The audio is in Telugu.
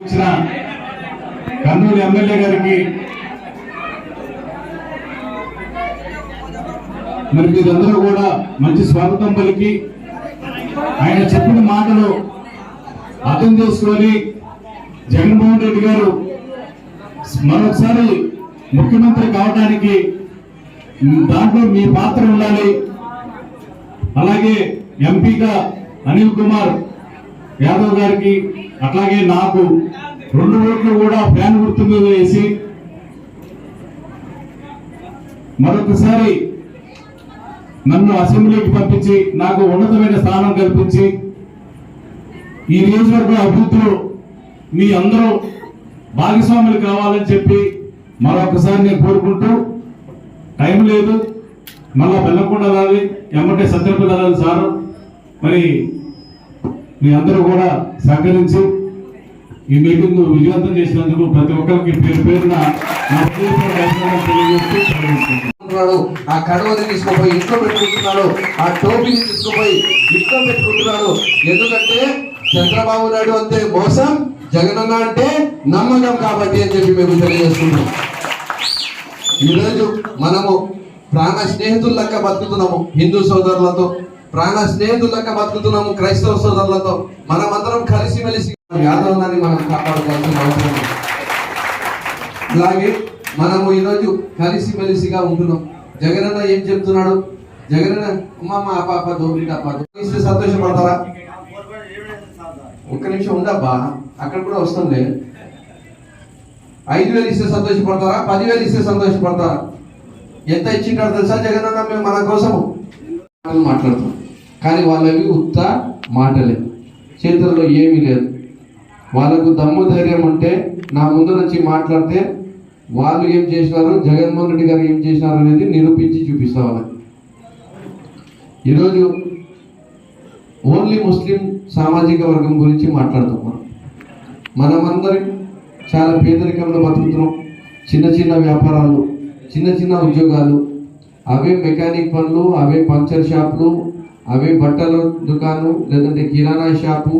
ఇచ్చిన కర్నూలు ఎమ్మెల్యే గారికి మరి మీరందరూ కూడా మంచి స్వాగతం పలికి ఆయన చెప్పిన మాటలు అర్థం చేసుకొని జగన్మోహన్ రెడ్డి గారు మరొకసారి ముఖ్యమంత్రి కావడానికి దాంట్లో మీ పాత్ర ఉండాలి. అలాగే ఎంపీగా అనిల్ కుమార్ యాదవ్ గారికి అట్లాగే నాకు రెండు ఓట్లు కూడా ఫ్యాన్ గుర్తు మీద వేసి మరొకసారి నన్ను అసెంబ్లీకి పంపించి నాకు ఉన్నతమైన స్థానం కల్పించి ఈ నియోజకవర్గ అభివృద్ధిలో మీ అందరూ భాగస్వాములు కావాలని చెప్పి మరొకసారి నేను కోరుకుంటూ టైం లేదు. మళ్ళా వెళ్ళకుండా రాలి ఎమ్మటే సత్యపు రాలి సారు. మరి మీ అందరూ కూడా సహకరించి ఈ మీటింగ్ విజయవంతం చేసినందుకు ప్రతి ఒక్కరికి పేరు పేరున ఆ కడవని తీసుకుపోయి ఇంట్లో పెట్టుకుంటున్నాడు. ఆ టోపీని తీసుకుపోయి ఇంట్లో పెట్టుకుంటున్నాడు. ఎందుకంటే చంద్రబాబు నాయుడు అంటే మోసం జగనన్న అంటే నమ్మకం కాబట్టి అని చెప్పి మేము తెలియజేస్తున్నాం ఈరోజు మనము ప్రాణ స్నేహితులక్క బతుకుతున్నాము హిందూ సోదరులతో. ప్రాణ స్నేహితులక బతుకుతున్నాము క్రైస్తవ సోదరులతో. మనమందరం కలిసిమెలిసి యాదవనాన్ని మనం కాపాడుకోవాల్సిన అవసరం అలాగే మనము ఈరోజు కలిసి మెలిసిగా ఉంటున్నాం. జగనన్న ఏం చెప్తున్నాడు? జగనన్న అమ్మ మా పాప దోపిడి అప్ప ఇస్తే సంతోషపడతారా? ఒక్క నిమిషం ఉండబ్బా అక్కడ కూడా వస్తుంది. ఐదు వేలు ఇస్తే సంతోషపడతారా? పదివేలు ఇస్తే సంతోషపడతారా? ఎంత ఇచ్చింటారు తెలుసా జగనన్న? మేము మన కోసము. మాట్లాడుతాం కానీ వాళ్ళవి ఉత్త మాటలే. చేతుల్లో ఏమీ లేదు. వాళ్ళకు దమ్ము ధైర్యం అంటే నా ముందు నుంచి మాట్లాడితే వాళ్ళు ఏం చేసినారు? జగన్మోహన్ రెడ్డి గారు ఏం చేసినారు అనేది నిరూపించి చూపిస్తా వాళ్ళకి ఈరోజు ఓన్లీ ముస్లిం సామాజిక వర్గం గురించి మాట్లాడుతాం మనం. మనమందరం చాలా పేదరికంలో బతుకుతున్నాం. చిన్న చిన్న వ్యాపారాలు చిన్న చిన్న ఉద్యోగాలు అవే మెకానిక్ పనులు అవే పంచర్ షాపులు అవి బట్టల దుకాణం లేదంటే కిరాణా షాపు